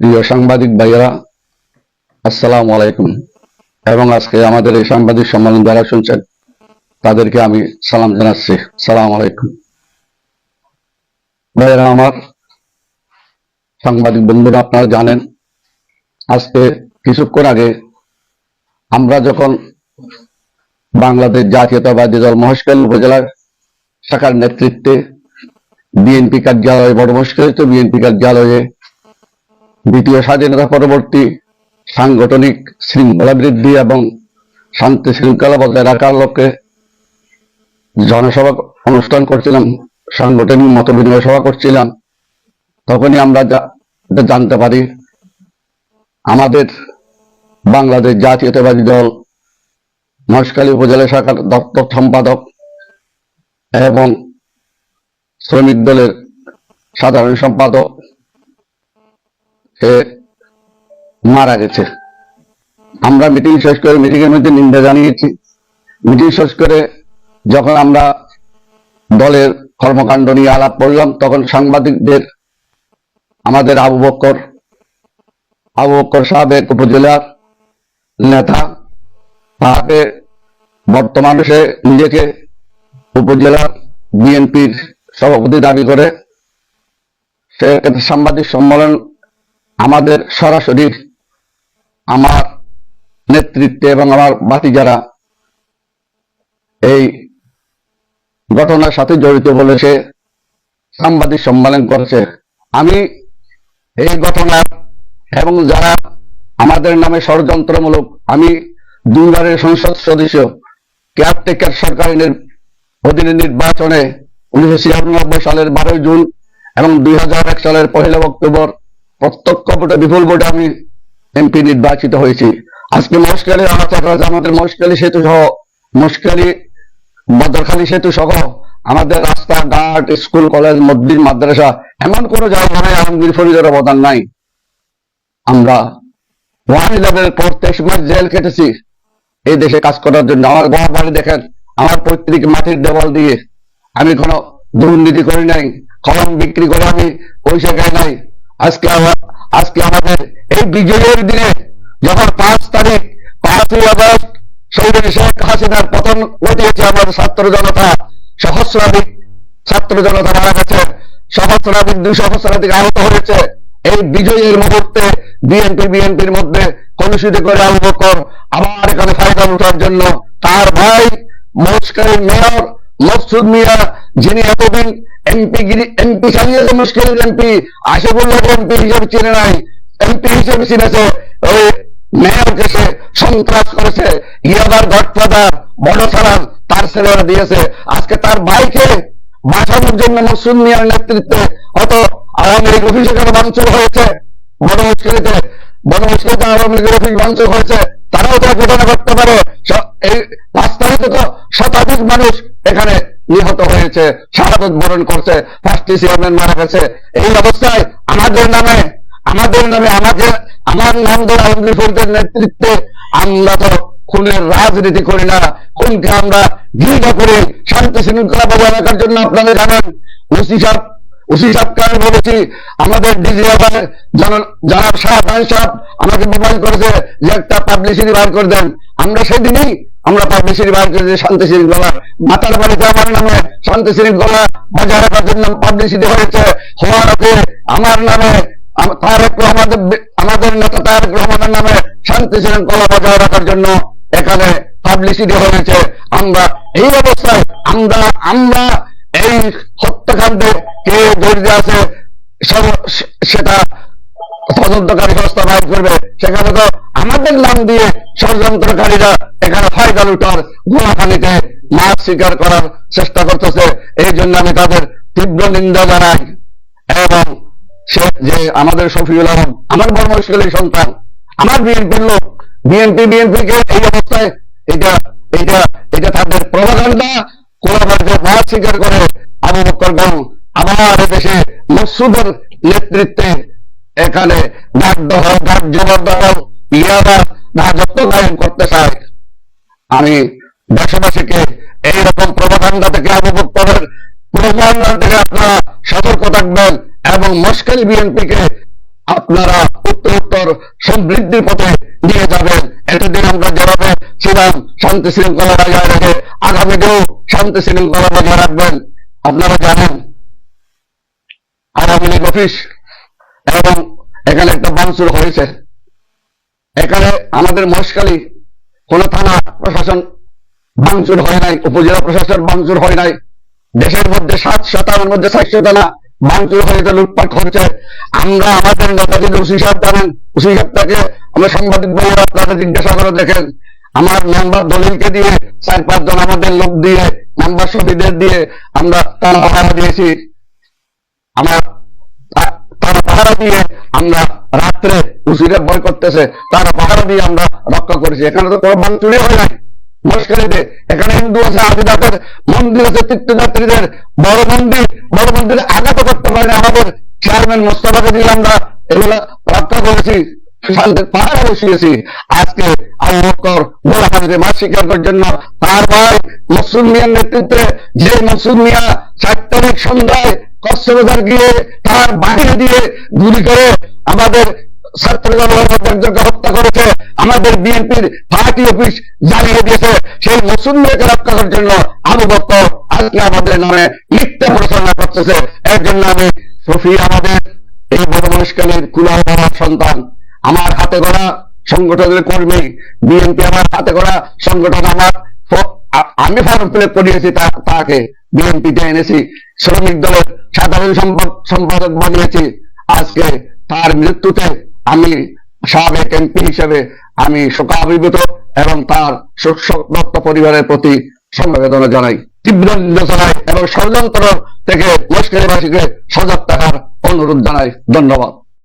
প্রিয় সাংবাদিক ভাইয়েরা, আসসালামু আলাইকুম। এবং আজকে আমাদের এই সাংবাদিক সম্মেলন যারা শুনছেন, তাদেরকে আমি সালাম জানাচ্ছি। সালাম আলাইকুম। ভাইয়েরা আমার, সাংবাদিক বন্ধুরা আপনারা জানেন, আজকে কিছুক্ষণ আগে আমরা যখন বাংলাদেশ জাতীয়তাবাদী দল মহেশখালী উপজেলার শাখার নেতৃত্বে বিএনপি কার্যালয়ে বড় মুশকিলিত বিএনপি কার্যালয়ে দ্বিতীয় স্বাধীনতা পরবর্তী সাংগঠনিক শৃঙ্খলা বৃদ্ধি এবং শান্তি শৃঙ্খলা বজায় রাখার লক্ষ্যে জনসভা অনুষ্ঠান করছিলাম, সাংগঠনিক মত বিনিময় সভা করছিলাম। তখনই আমরা জানতে পারি, আমাদের বাংলাদেশ জাতীয়তাবাদী দল, মহেশখালী উপজেলা শাখার দপ্তর সম্পাদক এবং শ্রমিক দলের সাধারণ সম্পাদক মারা গেছে। আমরা মিটিং শেষ করে মিটিং এর মধ্যে নিন্দা জানিয়েছি। মিটিং শেষ করে যখন আমরা দলের কর্মকাণ্ড নিয়ে আলাপ করলাম, তখন সাংবাদিকদের আমাদের আবু বক্কর আবু বক্কর সাহেব উপজেলার নেতা, তাকে বর্তমানে সে নিজেকে উপজেলার বিএনপির সভাপতি দাবি করে, সে সাংবাদিক সম্মেলন আমাদের সরাসরি আমার নেতৃত্বে এবং আমার বাতি যারা এই ঘটনার সাথে জড়িত বলে সে সাংবাদিক সম্মেলন করেছে, আমি এই ঘটনার এবং যারা আমাদের নামে ষড়যন্ত্রমূলক, আমি দুইবারের সংসদ সদস্য কেয়ারটেকার সরকারের অধীনে নির্বাচনে উনিশশো ছিয়ানব্বই সালের বারোই জুন এবং দুই হাজার এক সালের পহেলা অক্টোবর প্রত্যক্ষ ভোটে, বিপুল ভোটে আমি এমপি নির্বাচিত হয়েছি। আজকে মহেশখালী আলাচা করা আমাদের মহেশখালী সেতু সহ, মহেশখালী বদরখালী সেতু সহ, আমাদের রাস্তাঘাট, স্কুল, কলেজ, মসজিদ, মাদ্রাসা, এমন কোনো জায়গা নাই, আলমগীর ফরিদের অবদান নাই। আমরা ওয়ান ইলেভেনের পর তেইশ মাস জেল কেটেছি এই দেশে কাজ করার জন্য। আমার ঘর বাড়ি দেখেন, আমার পৈতৃক মাটির দেওয়াল দিয়ে আমি কোনো দুর্নীতি করি নাই কলম বিক্রি করে আমি পয়সা খাই নাই। আজকে আজকে আমাদের এই বিজয়ের দিনে যখন পাঁচ তারিখ, পাঁচই আগস্ট শহীদ শেখ হাসিনার পতন ঘটিয়েছে আমার ছাত্র জনতা, সহস্রাধিক ছাত্র জনতা মারা গেছে, সহস্রাধিক দুই সহস্রাধিক আহত হয়েছে। এই বিজয়ের মুহূর্তে বিএনপি বিএনপির মধ্যে কলুষিত করে আবু বকর আবার এখানে ফায়দা উঠার জন্য। তার ভাই মস্কারের মেয়র, মকসুদ মিয়া যিনি এতদিন এমপি এমপি চালিয়েছে মুশকিলের এমপি আশিফুল্লাহ এমপি হিসেবে চিনে নাই, এমপি হিসেবে চিনেছে, ওই মেয়রকে সে সন্ত্রাস করেছে ইয়াবার গডফাদার, বড় সালাম তার ছেলেরা দিয়েছে। আজকে তার ভাইকে বাঁচানোর জন্য মকসুদ মিয়ার নেতৃত্বে অত আওয়ামী লীগ অফিসে কেন ভাঙচুর হয়েছে? বড় মুশকিলিতে বড় মুশকিলিতে আওয়ামী লীগের অফিস ভাঙচুর হয়েছে। তারাও তো ঘটনা করতে পারে। এই রাস্তায় তো শতাধিক মানুষ এখানে নিহত হয়েছে শাহাদত বরণ করছে ফার্স্টটি চেয়ারম্যান মারা গেছে। এই অবস্থায় আমাদের নামে আমাদের নামে আমাকে আমার নাম ধরে আলমগীর ফরিদের নেতৃত্বে আমরা তো খুনের রাজনীতি করি না। খুনকে আমরা ঘৃণা করি। শান্তি শৃঙ্খলা বজায় রাখার জন্য আপনারা জানেন। ওসি সাহেব, ওসি সাহেবকে আমি বলেছি, আমাদের ডিজি জনাব শাহবান সাহেব, আমাকে মোবাইল করেছে যে একটা পাবলিসিটি বার করে দেন। আমরা সেদিনই আমরা করে দিয়ে শান্তি শৃঙ্খলা মাতার বাড়িতে আমার নামে শান্তি শৃঙ্খলা বজায় রাখার জন্য পাবলিসিটি হয়েছে, হওয়ার আগে আমার নামে তারেক বি- আমাদের নেতা তারেক রহমানের নামে শান্তি শৃঙ্খলা বজায় রাখার জন্য এখানে পাবলিসিটি হয়েছে। আমরা এই অবস্থায়, আমরা আমরা এই হত্যাকাণ্ডে কে জড়িত আছে সেটা তদন্তকারী সংস্থা বাইর করবে। সেখানে তো আমাদের নাম দিয়ে ষড়যন্ত্রকারীরা এখানে ফায়দা লুটার গুণাখানিতে মাছ স্বীকার করার চেষ্টা করতেছে। এই জন্য আমি তাদের তীব্র নিন্দা জানাই। এবং সে যে আমাদের শফিউল আলম, আমার বর্মশীলের সন্তান, আমার বিএনপির লোক, বিএনপি বিএনপি কে এই অবস্থায় এটা এটা এটা তাদের প্রভাকাণ্ডা কোলাবাড়িতে মাছ স্বীকার করে আবু বক্কর গাম আবার দেশে মসুদের নেতৃত্বে এখানে ডাক দহ ডাক জবরদহ ইয়াবা রাজত্ব কায়েম করতে চায়। আমি দেশবাসীকে এইরকম প্রভাকাণ্ডা থেকে আবু বক্করের প্রভাকাণ্ডা থেকে আপনারা সতর্ক থাকবেন এবং মস্কারি বিএনপিকে আপনারা উত্তরোত্তর সমৃদ্ধির পথে নিয়ে যাবেন। এতদিন আমরা যেভাবে ছিলাম, শান্তি শৃঙ্খলা বজায় রেখে আগামীতেও শান্তি শৃঙ্খলা বজায় রাখবেন। আপনারা জানেন, আওয়ামী লীগ অফিস এবং এখানে একটা বাংচুর হয়েছে। এখানে আমাদের মহেশখালী কোন থানা প্রশাসন ভাঙচুর হয় নাই, উপজেলা প্রশাসন ভাঙচুর হয় নাই। দেশের মধ্যে সাতশো থানার মধ্যে সাতশো থানা ভাঙচুর হয়েছে লুটপাট হচ্ছে। আমরা আমাদের নেতাকে ওসি সাহেব জানেন, ওসি সাহেবটাকে আমরা সাংবাদিক বলে আপনারা জিজ্ঞাসা করে দেখেন। আমার মেম্বার দলিলকে দিয়ে, চার পাঁচজন আমাদের লোক দিয়ে মেম্বার সভীদের দিয়ে আমরা তারা পাহারা দিয়েছি। আমরা তারা পাহারা দিয়ে আমরা উসিরে ভয় করতেছে, তারা পাহারা দিয়ে আমরা রক্ষা করেছি। এখানে তো কোনো ভাঙচুরি হয় নাই। এখানে হিন্দু আছে আদিদাসের মন্দির আছে, তীর্থযাত্রীদের, বড় মন্দির, বড় মন্দিরে আঘাত করতে পারে আমাদের চেয়ারম্যান মোস্তফাকে দিয়ে আমরা এগুলো রক্ষা করেছি। পাহাড়ে বসিয়েছি আজকে মাছ শিকার করার জন্য তার ভাই মিয়ার নেতৃত্বে যে মসুদ মিয়া সন্ধ্যায় কক্সবাজার গিয়ে তার বাহিনী দিয়ে গুলি করে আমাদের একজনকে হত্যা করেছে, আমাদের বিএনপির পার্টি অফিস জানিয়ে দিয়েছে। সেই রক্ষা করার জন্য আবু আজকে আমাদের নামে প্রচারণা করতেছে। এর জন্য আমি সফি আমাদের এই বড় মানুষকালের কুলার সন্তান, আমার হাতে গড়া সংগঠনের কর্মী, বিএনপি আমার হাতে গড়া সংগঠন আমার আমি ফর্ম ফিল করিয়েছি তাকে, বিএনপিতে এনেছি। শ্রমিক দলের সাধারণ সম্পাদ- সম্পাদক বানিয়েছি। আজকে তার মৃত্যুতে আমি সাবেক এমপি হিসেবে আমি শোকাভিভূত এবং তার দত্ত পরিবারের প্রতি সমবেদনা জানাই। তীব্র নির্দেশনায় এবং ষড়যন্ত্র থেকে মুশকিলবাসীকে সজাগ থাকার অনুরোধ জানাই। ধন্যবাদ।